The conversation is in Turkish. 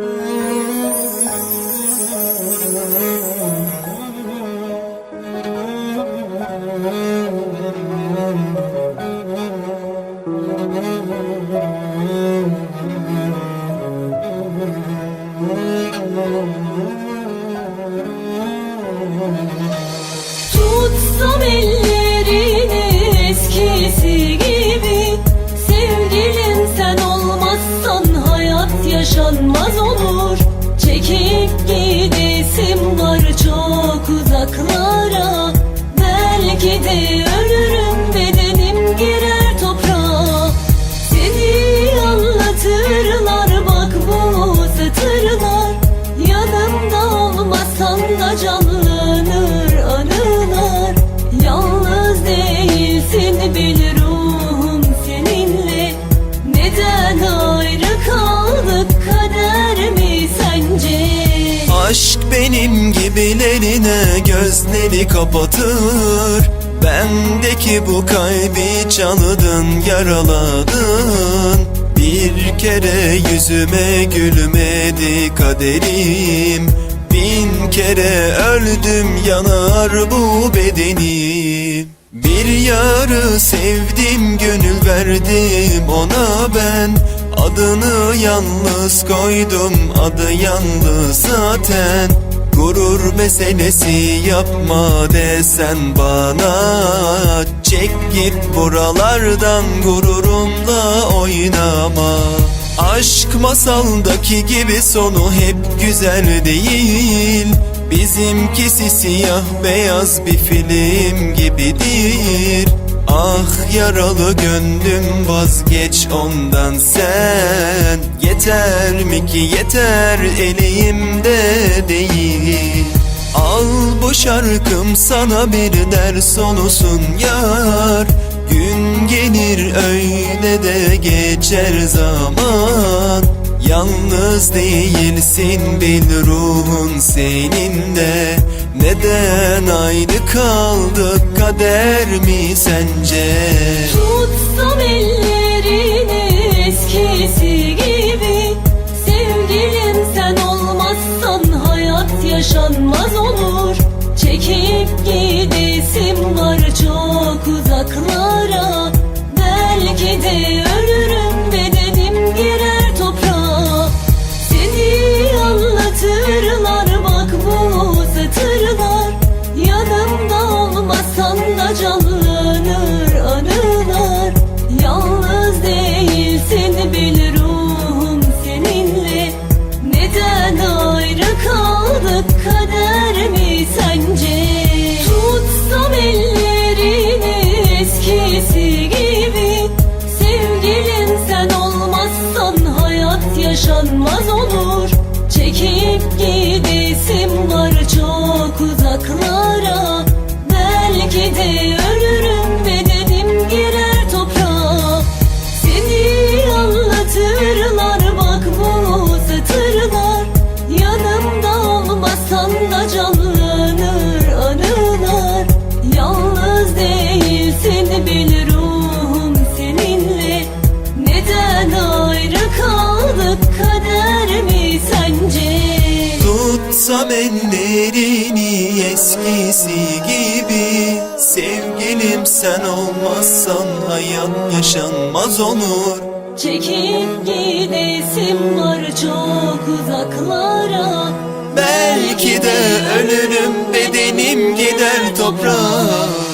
Tutsam çok uzaklara Belki de ölürüm bedenim girer toprağa. Seni anlatırlar bak bu satırlar. Yanımda olmasan da canlanır anılar. Yalnız değilsin bil ruhum Aşk benim gibilerine gözleri kapatır. Bendeki bu kalbi çalıdın yaraladın. Bir kere yüzüme gülmedi kaderim. Bin kere öldüm yanar bu bedenim. Bir yarı sevdim gönül verdim ona ben Adını yalnız koydum adı yalnız zaten. Gurur meselesi yapma desen bana. Çek git buralardan gururumla oynama. Aşk masaldaki gibi sonu hep güzel değil. Bizimkisi siyah beyaz bir film gibidir Ah yaralı gönlüm vazgeç ondan sen. Yeter mi ki yeter eleğimde değil. Al bu şarkım sana bir ders olsun yar. Gün gelir öyle de geçer zaman. Yalnız değilsin bil ruhun senin de Neden ayrı kaldık? Kader mi sence? Tutsam ellerini eskisi gibi. Sevgilim sen olmazsan hayat yaşanmaz yaşanmaz olur. Çekip gidesim var çok uzaklara. Belki de Tutsam ellerini eskisi gibi. Sevgilim sen olmazsan hayat yaşanmaz olur. Çekip gidesim var çok uzaklara. Belki de ölürüm bedenim gider toprağa